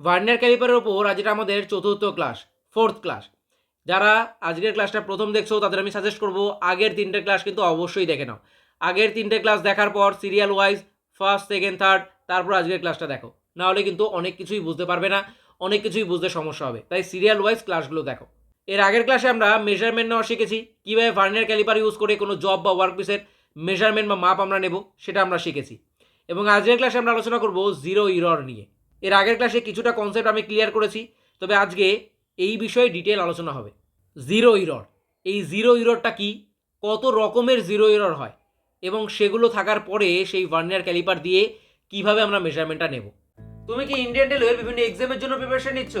Vernier ক্যালিপারের ওপর আজ এটা আমাদের চতুর্থ ক্লাস ফোর্থ ক্লাস যারা আজকের ক্লাসটা প্রথম দেখছ, তাদের আমি সাজেস্ট করব, আগের তিনটে ক্লাস কিন্তু অবশ্যই দেখে নাও। আগের তিনটে ক্লাস দেখার পর serial wise first second third তারপর আজকের ক্লাসটা দেখো। নাহলে কিন্তু অনেক কিছুই বুঝতে পারবে না, অনেক কিছুই বুঝতে সমস্যা হবে। তাই সিরিয়াল ওয়াইজ ক্লাসগুলো দেখো। এর আগের ক্লাসে আমরা মেজারমেন্ট নেওয়া শিখেছি। কীভাবে ভার্নিয়ার ক্যালিপার ইউজ করে কোনো জব বা ওয়ার্ক পিসের মেজারমেন্ট বা মাপ আমরা নেব, সেটা আমরা শিখেছি। এবং আজকের ক্লাসে আমরা আলোচনা করব জিরো ইরর নিয়ে। এর আগের ক্লাসে কিছুটা কনসেপ্ট আমি ক্লিয়ার করেছি, তবে আজকে এই বিষয়ে ডিটেল আলোচনা হবে। জিরো ইরর এই জিরো ইররটা কি? কত রকমের জিরো ইরর হয়? এবং সেগুলো থাকার পরে সেই ভার্নিয়ার ক্যালিপার দিয়ে কীভাবে আমরা মেজারমেন্টটা নেব? তুমি কি ইন্ডিয়ান রেলওয়ের বিভিন্ন এক্সামের জন্য প্রিপারেশন নিচ্ছ?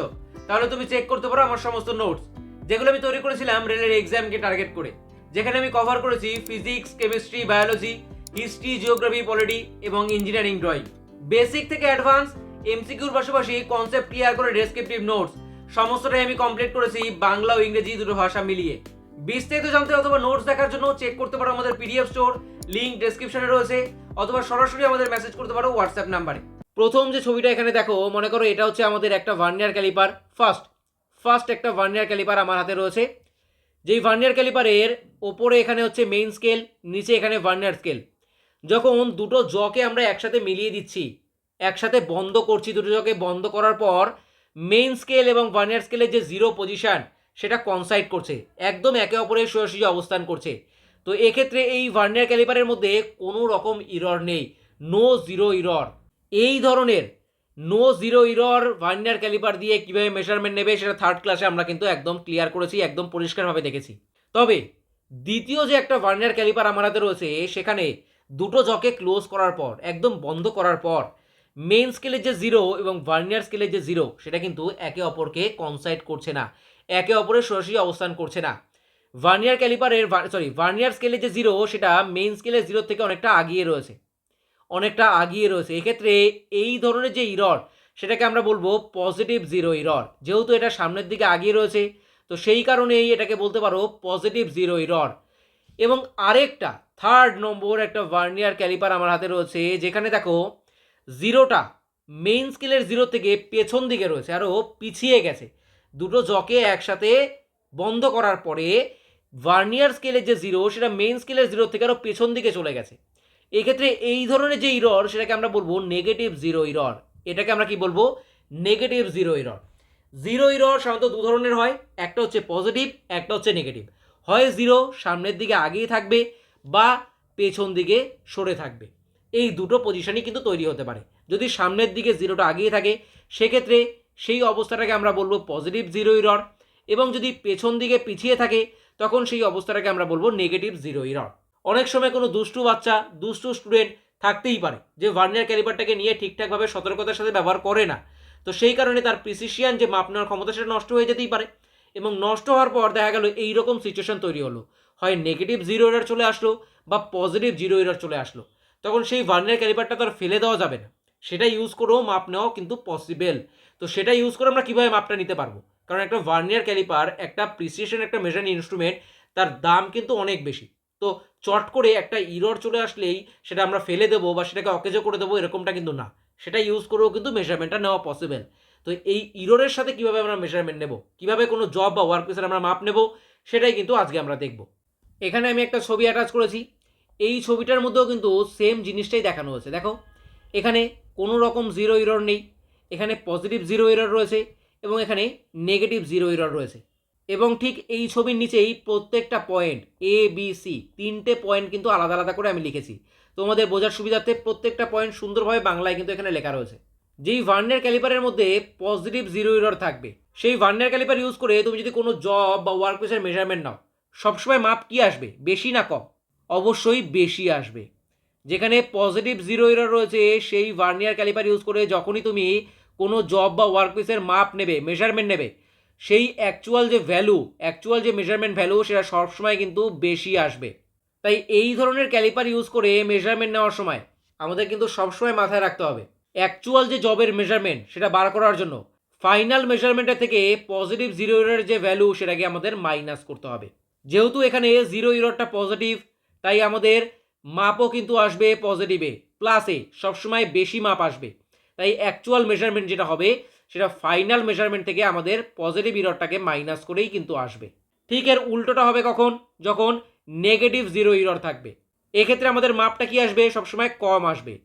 তাহলে তুমি চেক করতে পারো আমার সমস্ত নোটস যেগুলো আমি তৈরি করেছিলাম রেলের এক্সামকে টার্গেট করে। যেখানে আমি কভার করেছি physics chemistry biology history geography polity এবং ইঞ্জিনিয়ারিং ড্রয়িং বেসিক থেকে অ্যাডভান্স এমসিকিউর পাশাপাশি কনসেপ্ট ক্লিয়ার করে ডেসক্রিপটিভ নোটস সমস্তটাই আমি কমপ্লিট করেছি বাংলা ও ইংরেজি দুটো ভাষা মিলিয়ে। বিস্তারিত জানতে অথবা নোটস দেখার জন্য চেক করতে পারো আমাদের পিডিএফ স্টোর লিংক ডেসক্রিপশনে রয়েছে, অথবা সরাসরি আমাদের মেসেজ করতে পারো হোয়াটসঅ্যাপ নাম্বারে প্রথম যে ছবিটা এখানে দেখো, মনে করো এটা হচ্ছে আমাদের একটা ভার্নিয়ার ক্যালিপার ফার্স্ট ফার্স্ট একটা ভার্নিয়ার ক্যালিপার আমার হাতে রয়েছে। যেই ভার্নিয়ার ক্যালিপারের ওপরে এখানে হচ্ছে মেইন স্কেল নিচে এখানে ভার্নিয়ার স্কেল যখন দুটো জকে আমরা একসাথে মিলিয়ে দিচ্ছি একসাথে বন্ধ করছি দুটো জকে বন্ধ করার পর মেইন স্কেল এবং ভার্নিয়ার স্কেলের যে জিরো পজিশন সেটা কনসাইড করছে। একদম একে অপরের সোজাসুজি অবস্থান করছে। তো এক্ষেত্রে এই ভার্নিয়ার ক্যালিপারের মধ্যে কোনো রকম ইরর নেই। নো জিরো ইরর এই ধরনের no zero error vernier calliper দিয়ে কীভাবে মেজারমেন্ট নেবে, সেটা থার্ড ক্লাসে আমরা কিন্তু একদম ক্লিয়ার করেছি, একদম পরিষ্কারভাবে দেখেছি। তবে দ্বিতীয় যে একটা ভার্নিয়ার ক্যালিপার আমার হাতে রয়েছে, সেখানে দুটো জকে ক্লোজ করার পর, একদম বন্ধ করার পর মেন স্কেলের যে জিরো এবং ভার্নিয়ার স্কেলের যে জিরো সেটা কিন্তু একে অপরকে কনসাইড করছে না। একে অপরের সরাসরি অবস্থান করছে না। ভার্নিয়ার ক্যালিপারের সরি ভার্নিয়ার স্কেলের যে জিরো সেটা মেইন স্কেলের জিরো থেকে অনেকটা আগিয়ে রয়েছে। অনেকটা আগিয়ে রয়েছে। এক্ষেত্রে এই ধরনের যে ইরর সেটাকে আমরা বলব পজিটিভ জিরো ইরর যেহেতু এটা সামনের দিকে আগিয়ে রয়েছে, তো সেই কারণেই এটাকে বলতে পারো পজিটিভ জিরো ইরর এবং আরেকটা থার্ড নম্বর একটা ভার্নিয়ার ক্যালিপার আমার হাতে রয়েছে, যেখানে দেখো জিরোটা মেইন স্কেলের জিরো থেকে পেছন দিকে রয়েছে আরও পিছিয়ে গেছে। দুটো জকে একসাথে বন্ধ করার পরে ভার্নিয়ার স্কেলের যে জিরো সেটা মেইন স্কেলের জিরো থেকে আরও পেছন দিকে চলে গেছে। এক্ষেত্রে এই ধরনের যে ইরর সেটাকে আমরা বলব নেগেটিভ জিরো ইরর এটাকে আমরা কি বলব? Negative zero error zero error সাধারণত দু ধরনের হয়, একটা হচ্ছে পজিটিভ একটা হচ্ছে নেগেটিভ হয় জিরো সামনের দিকে আগেই থাকবে বা পেছন দিকে সরে থাকবে। এই দুটো পজিশনই কিন্তু তৈরি হতে পারে। যদি সামনের দিকে জিরোটা আগিয়ে থাকে, সেক্ষেত্রে সেই অবস্থাটাকে আমরা বলব পজিটিভ জিরো ইরর এবং যদি পেছন দিকে পিছিয়ে থাকে, তখন সেই অবস্থাটাকে আমরা বলব নেগেটিভ জিরো ইরর অনেক সময় কোনো দুষ্টু বাচ্চা, দুষ্টু স্টুডেন্ট থাকতেই পারে যে ভার্নিয়ার ক্যালিপারটাকে নিয়ে ঠিকঠাকভাবে সতর্কতার সাথে ব্যবহার করে না। তো সেই কারণে তার প্রিসিশিয়ান যে মাপ নেওয়ার ক্ষমতা সেটা নষ্ট হয়ে যেতেই পারে এবং নষ্ট হওয়ার পর দেখা গেল এই রকম সিচুয়েশন তৈরি হলো। হয় নেগেটিভ জিরো এরার চলে আসলো বা পজিটিভ জিরো এরার চলে আসলো। তখন সেই ভার্নিয়ার ক্যালিপারটা তো আর ফেলে দেওয়া যাবে না। সেটা ইউজ করেও মাপ নেওয়াও কিন্তু পসিবেল তো সেটা ইউজ করে আমরা কীভাবে মাপটা নিতে পারব? কারণ একটা ভার্নিয়ার ক্যালিপার একটা প্রিসিশন একটা মেজারিং ইনস্ট্রুমেন্ট তার দাম কিন্তু অনেক বেশি। তো চট করে একটা ইরর চলে আসলেই সেটা আমরা ফেলে দেবো বা সেটাকে অকেজো করে দেবো এরকমটা কিন্তু না। সেটা ইউজ করেও কিন্তু মেজারমেন্টটা নেওয়া পসিবল তো এই ইররের সাথে কীভাবে আমরা মেজারমেন্ট নেব? কীভাবে কোনো জব বা ওয়ার্ক পিসের আমরা মাপ নেব? সেটাই কিন্তু আজকে আমরা দেখব। এখানে আমি একটা ছবি অ্যাটাচ করেছি। এই ছবিটার মধ্যেও কিন্তু সেম জিনিসটাই দেখানো হয়েছে। দেখো, এখানে কোনো রকম জিরো ইরর নেই, এখানে পজিটিভ জিরো ইরর রয়েছে এবং এখানে নেগেটিভ জিরো ইরর রয়েছে। এবং ঠিক এই ছবির নিচেই প্রত্যেকটা পয়েন্ট এ বি সি তিনটে পয়েন্ট কিন্তু আলাদা আলাদা করে আমি লিখেছি। তোমাদের বোঝার সুবিধার্থে প্রত্যেকটা পয়েন্ট সুন্দরভাবে বাংলায় কিন্তু এখানে লেখা রয়েছে। যেই ভার্নিয়ার ক্যালিপারের মধ্যে পজিটিভ জিরো ইরর থাকবে, সেই ভার্নের ক্যালিপার ইউজ করে তুমি যদি কোনো জব বা ওয়ার্ক প্লেসের মেজারমেন্ট নাও, সবসময় মাপ কি আসবে? বেশি না কম? অবশ্যই বেশি আসবে। যেখানে পজিটিভ জিরো ইরর রয়েছে, সেই ভার্নিয়ার ক্যালিপার ইউজ করে যখনই তুমি কোনো জব বা ওয়ার্ক পিসের মাপ নেবে মেজারমেন্ট নেবে, সেই অ্যাকচুয়াল যে ভ্যালু অ্যাকচুয়াল যে মেজারমেন্ট ভ্যালু সেটা সবসময় কিন্তু বেশি আসবে। তাই এই ধরনের ক্যালিপার ইউজ করে মেজারমেন্ট নেওয়ার সময় আমাদের কিন্তু সবসময় মাথায় রাখতে হবে অ্যাকচুয়াল যে জবের মেজারমেন্ট সেটা বার করার জন্য। ফাইনাল মেজারমেন্টের থেকে পজিটিভ জিরো ইরোর যে ভ্যালু সেটাকে আমাদের মাইনাস করতে হবে। যেহেতু এখানে জিরো ইরোরটা পজিটিভ তাই আমাদের মাপও কিন্তু আসবে পজিটিভে প্লাসে সবসময় বেশি মাপ আসবে। তাই অ্যাকচুয়াল মেজারমেন্ট যেটা হবে, সেটা ফাইনাল মেজারমেন্ট থেকে আমাদের পজিটিভ ইররটাকে মাইনাস করেই কিন্তু আসবে। ঠিক এর উল্টোটা হবে কখন? যখন নেগেটিভ জিরো ইরর থাকবে। এক্ষেত্রে আমাদের মাপটা কি আসবে? সবসময় কম আসবে।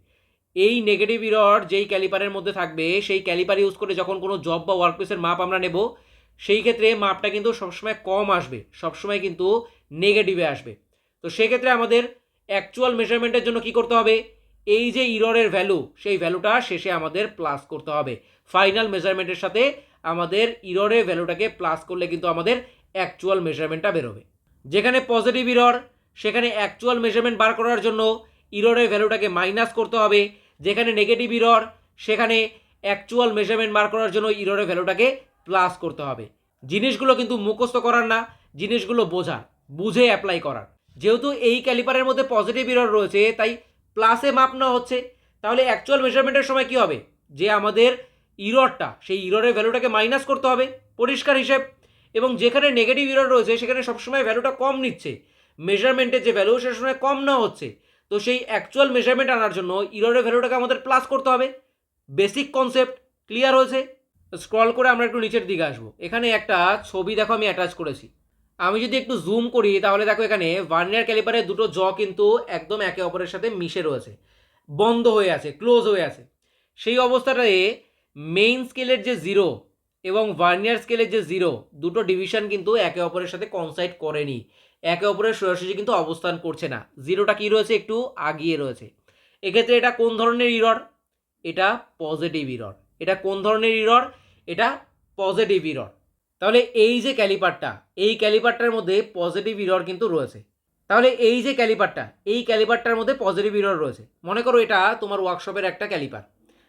এই নেগেটিভ ইরর যেই ক্যালিপারের মধ্যে থাকবে, সেই ক্যালিপার ইউজ করে যখন কোনো জব বা ওয়ার্কপ্লেসের মাপ আমরা নেব, সেই ক্ষেত্রে মাপটা কিন্তু সবসময় কম আসবে। সবসময় কিন্তু নেগেটিভে আসবে। তো সেক্ষেত্রে আমাদের অ্যাকচুয়াল মেজারমেন্টের জন্য কি করতে হবে? এই যে ইররের ভ্যালু সেই ভ্যালুটা শেষে আমাদের প্লাস করতে হবে। ফাইনাল মেজারমেন্টের সাথে আমাদের ইররের ভ্যালুটাকে প্লাস করলে কিন্তু আমাদের অ্যাকচুয়াল মেজারমেন্টটা বেরোবে। যেখানে পজিটিভ ইরর সেখানে অ্যাকচুয়াল মেজারমেন্ট বার করার জন্য ইররের ভ্যালুটাকে মাইনাস করতে হবে। যেখানে নেগেটিভ ইরর সেখানে অ্যাকচুয়াল মেজারমেন্ট বার করার জন্য ইররের ভ্যালুটাকে প্লাস করতে হবে। জিনিসগুলো কিন্তু মুখস্থ করার না, জিনিসগুলো বোঝার, বুঝে অ্যাপ্লাই করার। যেহেতু এই ক্যালিপারের মধ্যে পজিটিভ ইরর রয়েছে, তাই প্লাসে মাপ নেওয়া হচ্ছে। তাহলে অ্যাকচুয়াল মেজারমেন্টের সময় কি হবে? যে আমাদের ইররটা সেই ইররের ভ্যালুটাকে মাইনাস করতে হবে, পরিষ্কার হিসেব। এবং যেখানে নেগেটিভ ইরর রয়েছে, সেখানে সবসময় ভ্যালুটা কম নিচ্ছে। মেজারমেন্টের যে ভ্যালু সে সময় কম নেওয়া হচ্ছে। তো সেই অ্যাকচুয়াল মেজারমেন্ট আনার জন্য ইররের ভ্যালুটাকে আমাদের প্লাস করতে হবে। বেসিক কনসেপ্ট ক্লিয়ার হয়েছে? স্ক্রল করে আমরা একটু নিচের দিকে আসব। এখানে একটা ছবি দেখো, আমি অ্যাটাচ করেছি। আমি যদি একটু জুম করি, তাহলে দেখো এখানে ভার্নিয়ার ক্যালিপারের দুটো জ কিন্তু একদম একে অপরের সাথে মিশে রয়েছে। বন্ধ হয়ে আছে ক্লোজ হয়ে আছে। সেই অবস্থাটায় মেইন স্কেলের যে জিরো এবং ভার্নিয়ার স্কেলের যে জিরো দুটো ডিভিশন কিন্তু একে অপরের সাথে কনসাইড করেনি। একে অপরের সোজাসুজি কিন্তু অবস্থান করছে না। জিরোটা কী রয়েছে? একটু আগিয়ে রয়েছে। এক্ষেত্রে এটা কোন ধরনের ইরর এটা পজিটিভ ইরর এটা কোন ধরনের ইরর এটা পজিটিভ ইরর তাহলে এই যে ক্যালিপারটা, এই ক্যালিপারটার মধ্যে পজিটিভ ইরর কিন্তু রয়েছে। তাহলে এই যে ক্যালিপারটা, এই ক্যালিপারটার মধ্যে পজিটিভ ইরর রয়েছে। মনে করো এটা তোমার ওয়ার্কশপের একটা ক্যালিপার।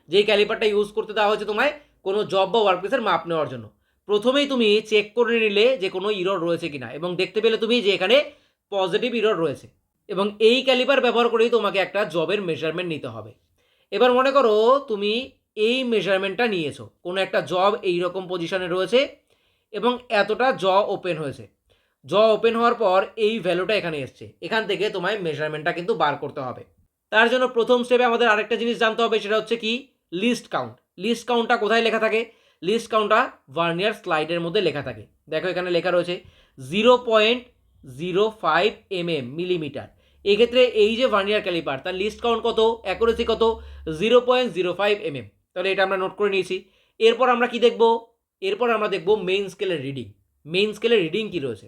যেই ক্যালিপারটা ইউজ করতে দেওয়া হয়েছে তোমায় কোনো জব বা ওয়ার্কপ্লেসের মাপ নেওয়ার জন্য। প্রথমেই তুমি চেক করে নিলে যে কোনো ইরর রয়েছে কিনা এবং দেখতে পেলে তুমি যে এখানে পজিটিভ ইরর রয়েছে। এবং এই ক্যালিপার ব্যবহার করেই তোমাকে একটা জবের মেজারমেন্ট নিতে হবে। এবার মনে করো তুমি এই মেজারমেন্টটা নিয়েছো। কোনো একটা জব এই রকম পজিশনে রয়েছে এবং এতটা জ ওপেন হয়েছে। জ ওপেন হওয়ার পর এই ভ্যালুটা এখানে এসছে। এখান থেকে তোমায় মেজারমেন্টটা কিন্তু বার করতে হবে। তার জন্য প্রথম স্টেপে আমাদের আরেকটা জিনিস জানতে হবে, সেটা হচ্ছে কি? লিস্ট কাউন্ট লিস্ট কাউন্টটা কোথায় লেখা থাকে? লিস্ট কাউন্টটা ভার্নিয়ার স্লাইডের মধ্যে লেখা থাকে। দেখো এখানে লেখা রয়েছে zero point zero five M M millimetre এক্ষেত্রে এই যে ভার্নিয়ার ক্যালিপার তার লিস্ট কাউন্ট কত? অ্যাকুরেসি কত? Zero point zero five M M তাহলে এটা আমরা নোট করে নিয়েছি। এরপর আমরা কি দেখব? এরপর আমরা দেখব মেইন স্কেলের রিডিং মেইন স্কেলের রিডিং কী রয়েছে?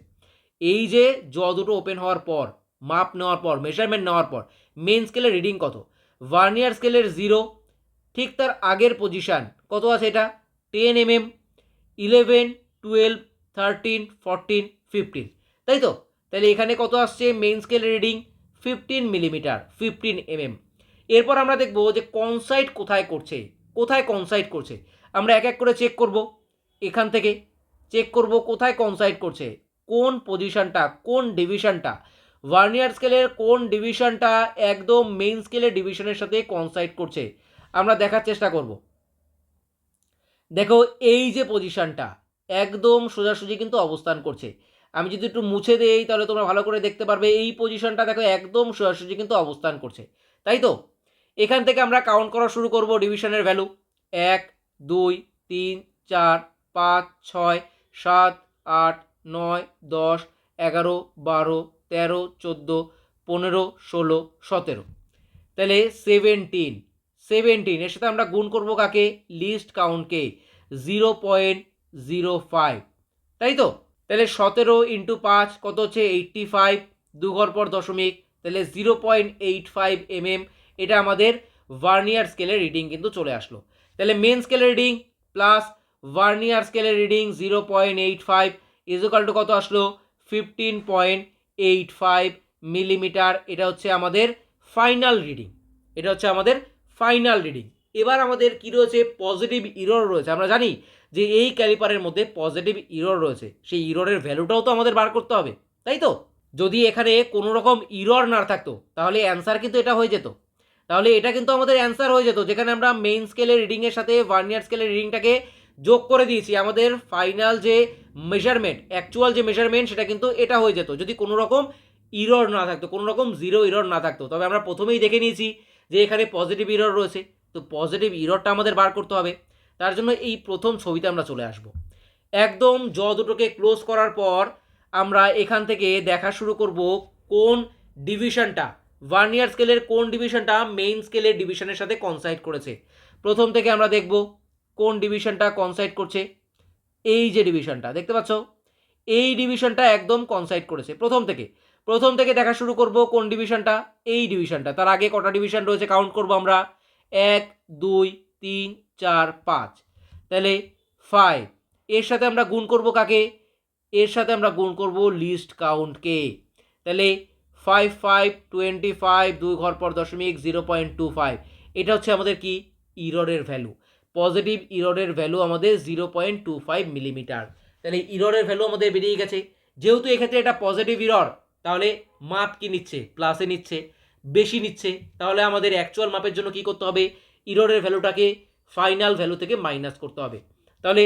এই যে জ দুটো ওপেন হওয়ার পর, মাপ নেওয়ার পর মেজারমেন্ট নেওয়ার পর মেইন স্কেলের রিডিং কত? ভার্নিয়ার স্কেলের জিরো ঠিক তার আগের পজিশান কত আছে এটা? Ten M M eleven twelve thirteen fourteen fifteen তাই তো? তাহলে এখানে কত আসছে? Main scale reading fifteen millimetre fifteen MM এরপর আমরা দেখব যে কনসাইট কোথায় করছে? কোথায় কনসাইট করছে? আমরা এক এক করে চেক করব। এখান থেকে চেক করব কোথায় কনসাইট করছে, কোন পজিশনটা কোন ডিভিশনটা ভার্নিয়ার স্কেলের কোন ডিভিশনটা একদম মেইন স্কেলের ডিভিশনের সাথে কনসাইট করছে, আমরা দেখার চেষ্টা করব। দেখো, এই যে পজিশনটা একদম সোজাসুজি কিন্তু অবস্থান করছে। আমি যদি একটু মুছে দেই, তাহলে তোমরা ভালো করে দেখতে পারবে, এই পজিশনটা দেখো একদম সোজাসুজি কিন্তু অবস্থান করছে। তাই তো? এখান থেকে আমরা কাউন্ট করা শুরু করব ডিভিশনের ভ্যালু এক, দুই, তিন, চার পাঁচ, ছয়, সাত, আট, নয়, দশ, এগারো, বারো, তেরো, চোদ্দ, পনেরো, ষোলো, সতেরো। তাহলে সেভেন্টিন সেভেন্টিন এর সাথে আমরা গুণ করব কাকে? লিস্ট কাউন্টকে জিরো পয়েন্ট জিরো ফাইভ তাই তো? তাহলে সতেরো ইন্টু পাঁচ কত হচ্ছে? এইট্টি ফাইভ দু ঘর পর দশমিক। তাহলে zero point eight five M M এটা আমাদের ভার্নিয়ার স্কেলের রিডিং কিন্তু চলে আসলো। তাহলে মেন স্কেলের রিডিং প্লাস ভার্নিয়ার স্কেলের reading zero point eight five equal to কত আসলো? Fifteen point eight five millimetre এটা হচ্ছে আমাদের ফাইনাল রিডিং এটা হচ্ছে আমাদের ফাইনাল রিডিং এবার আমাদের কী রয়েছে? পজিটিভ ইরর রয়েছে। আমরা জানি যে এই ক্যালিপারের মধ্যে পজিটিভ ইরর রয়েছে। সেই ইররের ভ্যালুটাও তো আমাদের বার করতে হবে, তাই তো? যদি এখানে কোনো রকম ইরর না থাকতো, তাহলে অ্যান্সার কিন্তু এটা হয়ে যেত। তাহলে এটা কিন্তু আমাদের অ্যান্সার হয়ে যেত, যেখানে আমরা মেইন স্কেলের রিডিংয়ের সাথে ভার্নিয়ার স্কেলের রিডিংটাকে যোগ করে দিয়েছি, আমাদের ফাইনাল যে মেজারমেন্ট অ্যাকচুয়াল যে মেজারমেন্ট সেটা কিন্তু এটা হয়ে যেত। যদি কোনো রকম ইরর না থাকতো, কোনো রকম জিরো ইরর না থাকতো, তবে আমরা প্রথমেই দেখে নিয়েছি যে এখানে পজিটিভ ইরর রয়েছে। তো পজিটিভ ইররটা আমাদের বার করতে হবে। তার জন্য এই প্রথম ছবিতে আমরা চলে আসব। একদম জ দুটোকে ক্লোজ করার পর আমরা এখান থেকে দেখা শুরু করব কোন ডিভিশনটা ওয়ান ইয়ার স্কেলের কোন ডিভিশনটা মেইন স্কেলের ডিভিশনের সাথে কনসাইড করেছে। প্রথম থেকে আমরা দেখব কোন ডিভিশনটা কনসাইড করছে? এই যে ডিভিশনটা দেখতে পাচ্ছ? এই ডিভিশনটা একদম কনসাইড করেছে। প্রথম থেকে প্রথম থেকে দেখা শুরু করব কোন ডিভিশনটা এই ডিভিশনটা তার আগে কটা ডিভিশন রয়েছে কাউন্ট করব আমরা? এক, দুই, তিন, চার, পাঁচ। তাহলে ফাইভ এর সাথে আমরা গুণ করব কাকে? এর সাথে আমরা গুণ করব লিস্ট কাউন্টকে তাহলে ফাইভ ফাইভ টোয়েন্টি ফাইভ দুই ঘর পর দশমিক জিরো পয়েন্ট টু ফাইভ এটা হচ্ছে আমাদের কি? ইররের ভ্যালু পজিটিভ ইররের ভ্যালু আমাদের zero point two five millimetre. তাহলে ইররের ভ্যালু আমাদের বেরিয়ে গেছে। যেহেতু এক্ষেত্রে এটা পজিটিভ ইরর তাহলে মাপ কি নিচ্ছে? প্লাসে নিচ্ছে, বেশি নিচ্ছে। তাহলে আমাদের অ্যাকচুয়াল মাপের জন্য কি করতে হবে? ইররের ভ্যালুটাকে ফাইনাল ভ্যালু থেকে মাইনাস করতে হবে। তাহলে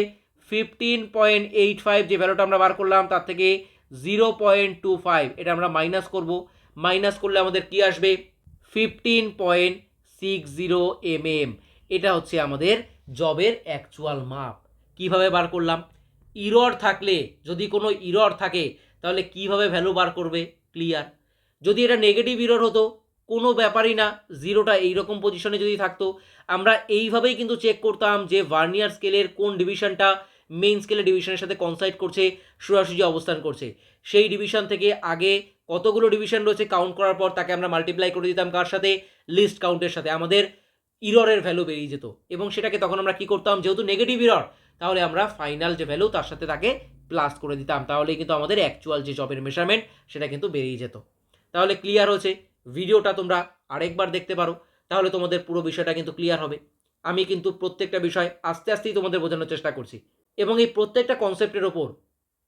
ফিফটিন পয়েন্ট এইট ফাইভ যে ভ্যালুটা আমরা বার করলাম, তার থেকে জিরো পয়েন্ট টু ফাইভ এটা আমরা মাইনাস করব। মাইনাস করলে আমাদের কি আসবে? Fifteen point six zero M M এটা হচ্ছে আমাদের জবের অ্যাকচুয়াল মাপ কীভাবে বার করলাম? ইরর থাকলে, যদি কোনো ইরর থাকে, তাহলে কীভাবে ভ্যালু বার করবে? ক্লিয়ার যদি এটা নেগেটিভ ইরর হতো, কোনো ব্যাপারই না জিরোটা এইরকম পজিশনে যদি থাকতো, আমরা এইভাবেই কিন্তু চেক করতাম যে ভার্নিয়ার স্কেলের কোন ডিভিশনটা মেইন স্কেলের ডিভিশনের সাথে কনসাইড করছে, সোজাসুজি অবস্থান করছে। সেই ডিভিশন থেকে আগে কতগুলো ডিভিশন রয়েছে কাউন্ট করার পর তাকে আমরা মাল্টিপ্লাই করে দিতাম কার সাথে? লিস্ট কাউন্টের সাথে। আমাদের ইররের ভ্যালু বেরিয়ে যেত। এবং সেটাকে তখন আমরা কি করতাম? যেহেতু নেগেটিভ ইরর তাহলে আমরা ফাইনাল যে ভ্যালু তার সাথে তাকে প্লাস করে দিতাম। তাহলেই কিন্তু আমাদের অ্যাকচুয়াল যে জবের মেজারমেন্ট সেটা কিন্তু বেরিয়ে যেত। তাহলে ক্লিয়ার হয়েছে। ভিডিওটা তোমরা আরেকবার দেখতে পারো। তাহলে তোমাদের পুরো বিষয়টা কিন্তু ক্লিয়ার হবে। আমি কিন্তু প্রত্যেকটা বিষয় আস্তে আস্তেই তোমাদের বোঝানোর চেষ্টা করছি। এবং এই প্রত্যেকটা কনসেপ্টের ওপর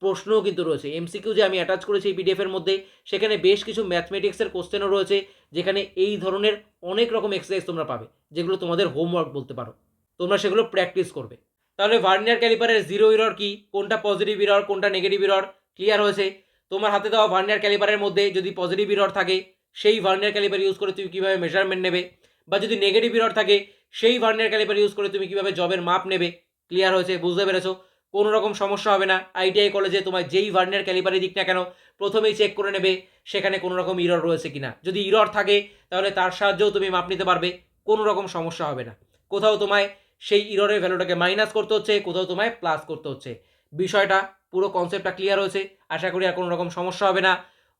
প্রশ্নও কিন্তু রয়েছে। এমসিকিউ যে আমি অ্যাটাচ করেছি এই পিডিএফের মধ্যে, সেখানে বেশ কিছু ম্যাথমেটিক্সের কোশ্চেনও রয়েছে, যেখানে এই ধরনের অনেক রকম এক্সারসাইজ তোমরা পাবে, যেগুলো তোমাদের হোমওয়ার্ক বলতে পারো। তোমরা সেগুলো প্র্যাকটিস করবে। তাহলে ভার্নিয়ার ক্যালিপারের জিরো ইরর কি? কোনটা পজিটিভ ইরর কোনটা নেগেটিভ ইরর ক্লিয়ার হয়েছে? তোমার হাতে দেওয়া ভার্নিয়ার ক্যালিপারের মধ্যে যদি পজিটিভ ইরর থাকে, সেই ভার্নিয়ার ক্যালিপার ইউজ করে তুমি কীভাবে মেজারমেন্ট নেবে? বা যদি নেগেটিভ ইরর থাকে, সেই ভার্নিয়ার ক্যালিপার ইউজ করে তুমি কীভাবে জবের মাপ নেবে? ক্লিয়ার হয়েছে? বুঝতে পেরেছ? কোনো রকম সমস্যা হবে না। আইটিআই কলেজে তোমার যেই ভার্নিয়ার ক্যালিপারই দিক না কেন, প্রথমেই চেক করে নেবে সেখানে কোনো রকম ইরর রয়েছে কি না যদি ইরর থাকে, তাহলে তার সাহায্যেও তুমি মাপ নিতে পারবে, কোনো রকম সমস্যা হবে না। কোথাও তোমায় সেই ইররের ভ্যালুটাকে মাইনাস করতে হচ্ছে, কোথাও তোমায় প্লাস করতে হচ্ছে। বিষয়টা, পুরো কনসেপ্টটা ক্লিয়ার হয়েছে, আশা করি আর কোনো রকম সমস্যা হবে না।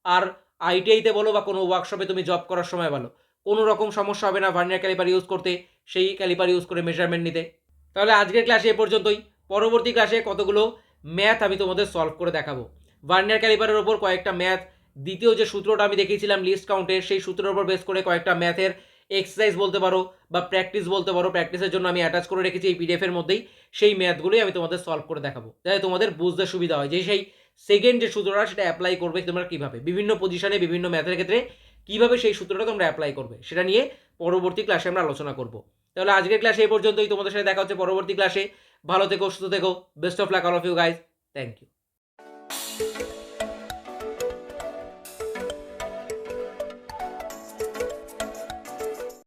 আর আইটিআইতে বলো বা কোনো ওয়ার্কশপে তুমি জব করার সময় বলো, কোনো রকম সমস্যা হবে না ভার্নিয়ার ক্যালিপার ইউজ করতে, সেই ক্যালিপার ইউজ করে মেজারমেন্ট নিতে। তাহলে আজকের ক্লাসে এ পর্যন্তই। পরবর্তী ক্লাসে কতগুলো ম্যাথ আমি তোমাদের সলভ করে দেখাবো। ভার্নিয়ার ক্যালিপারের ওপর কয়েকটা ম্যাথ দ্বিতীয় যে সূত্রটা আমি দেখিয়েছিলাম লিস্ট কাউন্টের সেই সূত্রের ওপর বেস করে কয়েকটা ম্যাথের এক্সারসাইজ বলতে পারো বা প্র্যাকটিস বলতে পারো। প্র্যাকটিসের জন্য আমি অ্যাটাচ করে রেখেছি এই পিডিএফের মধ্যেই। সেই ম্যাথগুলোই আমি তোমাদের সলভ করে দেখাবো। যাতে তোমাদের বুঝতে সুবিধা হয় যে সেই সেকেন্ড যে সূত্রটা, সেটা অ্যাপ্লাই করবে তোমরা কীভাবে? বিভিন্ন পজিশনে বিভিন্ন ম্যাথের ক্ষেত্রে কীভাবে সেই সূত্রটা তোমরা অ্যাপ্লাই করবে? সেটা নিয়ে পরবর্তী ক্লাসে আমরা আলোচনা করব। তাহলে আজকের ক্লাসে এই পর্যন্তই। তোমাদের সাথে দেখা হচ্ছে পরবর্তী ক্লাসে ভালো থেকো সুস্থ থেকো best of luck all of you guys thank you